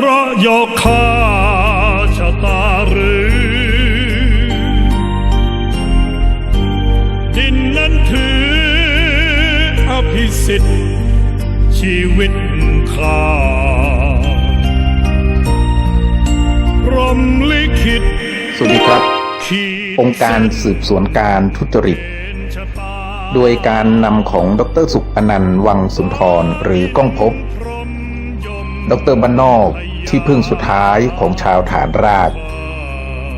รยกข้าชะตาหรือดินนั้นถืออภิสิทธิ์ชีวิตข้ารมลิขิตสวัสดีครับ องค์การสืบสวนการทุจริต โดยการนำของดรสุขอนันต์วังสุนทรหรือก้องพบ ดรบ้านนอกที่พึ่งสุดท้ายของชาวฐานราก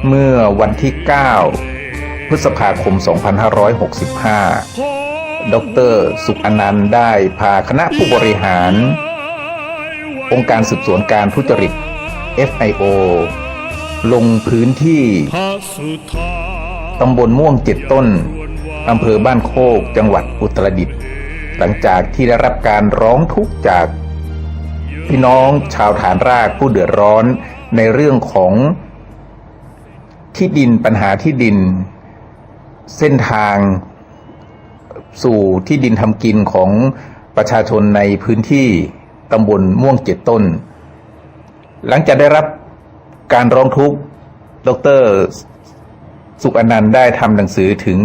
เมื่อวันที่ 9 พฤษภาคม 2565 ดร สุขอนันต์ได้พาคณะผู้บริหาร องค์การสืบสวนการทุจริต FIO ลงพื้นที่ตำบลม่วงเจ็ดต้นอำเภอบ้านโคกจังหวัดอุตรดิตถ์หลังจากที่ได้รับการร้องทุกข์จาก พี่น้องชาวฐานรากผู้เดือดร้อนในเรื่องของที่ดินปัญหาที่ดิน เส้นทางสู่ที่ดินทำกินของประชาชนในพื้นที่ตำบลม่วงเจ็ดต้น หลังจากได้รับการร้องทุกข์ ดร สุขอนันต์ได้ทำหนังสือถึง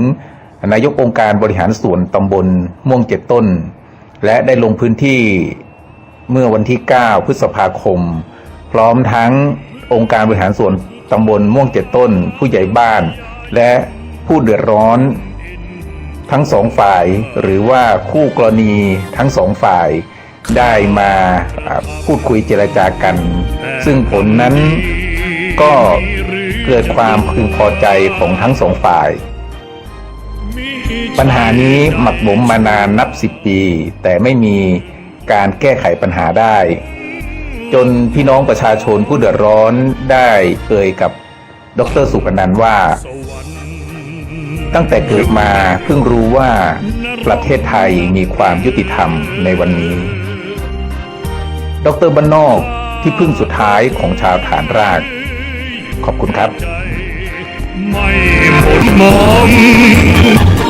นายกองค์การบริหารส่วนตำบลม่วงเจ็ดต้น และได้ลงพื้นที่ เมื่อวันที่ 9 พฤษภาคม พร้อมทั้งองค์การบริหารส่วนตำบลม่วงเจ็ดต้น ผู้ใหญ่บ้าน และผู้เดือดร้อน ทั้งสองฝ่าย หรือว่าคู่กรณีทั้งสองฝ่ายได้มาพูดคุยเจรจากัน ซึ่งผลนั้นก็เกิดความพึงพอใจของทั้งสองฝ่าย ปัญหานี้หมักหมมมานานนับสิบปี แต่ไม่มี การแก้ไขปัญหาได้ จนพี่น้องประชาชนผู้เดือดร้อนได้เอ่ยกับดรสุกนันท์ว่า ตั้งแต่เกิดมาเพิ่งรู้ว่าประเทศไทยมีความยุติธรรมในวันนี้ ดรบ้านนอกที่พึ่งสุดท้ายของชาวฐานราก ขอบคุณครับ ไม่หมดมอง